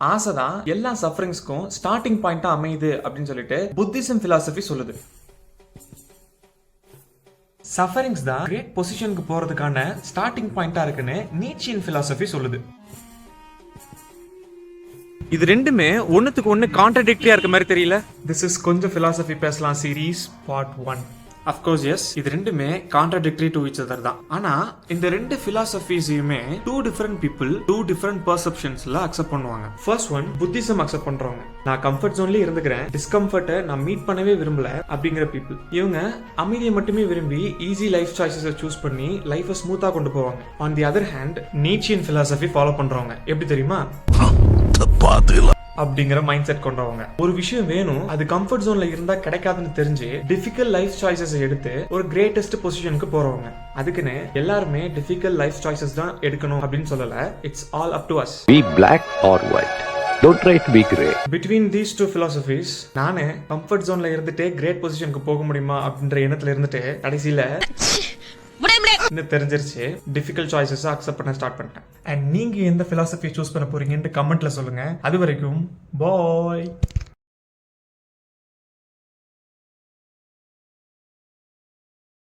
ஆசை தான் எல்லா சஃபரிங்ஸ்க்கும் ஸ்டார்டிங் பாயிண்டா அமையுது அப்படின்னு சொல்லிட்டு புத்திசம் பிலாசபி சொல்லுது. சஃபரிங்ஸ் தான் கிரேட் பொசிஷனுக்கு போறதுக்கான ஸ்டார்டிங் பாயிண்டா இருக்குன்னு நீச்சியன் பிலாசபி சொல்லுது. இது ரெண்டுமே ஒன்னுத்துக்கு ஒன்னு கான்ட்ரடிக்டரியா இருக்க மாதிரி தெரியல. திஸ் இஸ் கொஞ்சம் பிலாசபி பேசலாம் series part one of course yes இது ரெண்டுமே கான்ட்ராடிக்டரி டு இச் அதர் தான். ஆனா இந்த ரெண்டு பிலாசபிஸையுமே two different people two different பர்செப்ஷன்ஸ்ல accept பண்ணுவாங்க. ஃபர்ஸ்ட் ஒன் புத்திசம் அக்செப்ட் பண்றவங்க. நான் கம்ஃபர்ட் ஜோன்லயே இருந்துக்கிறேன். டிஸ்கம்ஃபர்ட்டை நான் மீட் பண்ணவே விரும்பல அப்படிங்கிற பீப்புள் இவங்க அமைதியை மட்டுமே விரும்பி ஈஸி லைஃப் சாய்ஸஸை சூஸ் பண்ணி லைஃபை ஸ்மூத்தா கொண்டு போவாங்க. On the other hand Nietzschean philosophy follow பண்றவங்க. எப்படி தெரியுமா? அப்படிங்கிற மைண்ட் செட் கொண்டவங்க ஒரு விஷயம் வேணும் அது கம்ஃபர்ட் ஜோன்ல இருந்தா கிடைக்காதுன்னு தெரிஞ்சு டிஃபிகல்ட் லைஃப் சாய்ஸஸ் எடுத்து ஒரு கிரேட்டஸ்ட் பொசிஷனுக்கு போறவங்க அதுக்குன்னு எல்லாருமே டிஃபிகல்ட் லைஃப் சாய்ஸஸ் தான் எடுக்கணும் அப்படின்னு சொல்லல it's all up to us black or white. Don't try to be grey. Between these two philosophies நானே கம்ஃபர்ட் ஜோன்ல இருந்துட்டே கிரேட் பொசிஷனுக்கு போக முடியுமா அப்படின்ற எண்ணத்துல இருந்துட்டு கடைசியில இன்னும் தெரிஞ்சிருச்சு? டிஃபிகல்ட் சாய்ஸஸ் அக்செப்ட் பண்ண ஸ்டார்ட் பண்ணிட்டேன். அண்ட் நீங்கள் எந்த ஃபிலாசபியை சூஸ் பண்ண போகிறீங்கன்ட்டு கமெண்ட்டில் சொல்லுங்கள் அது வரைக்கும் பாய்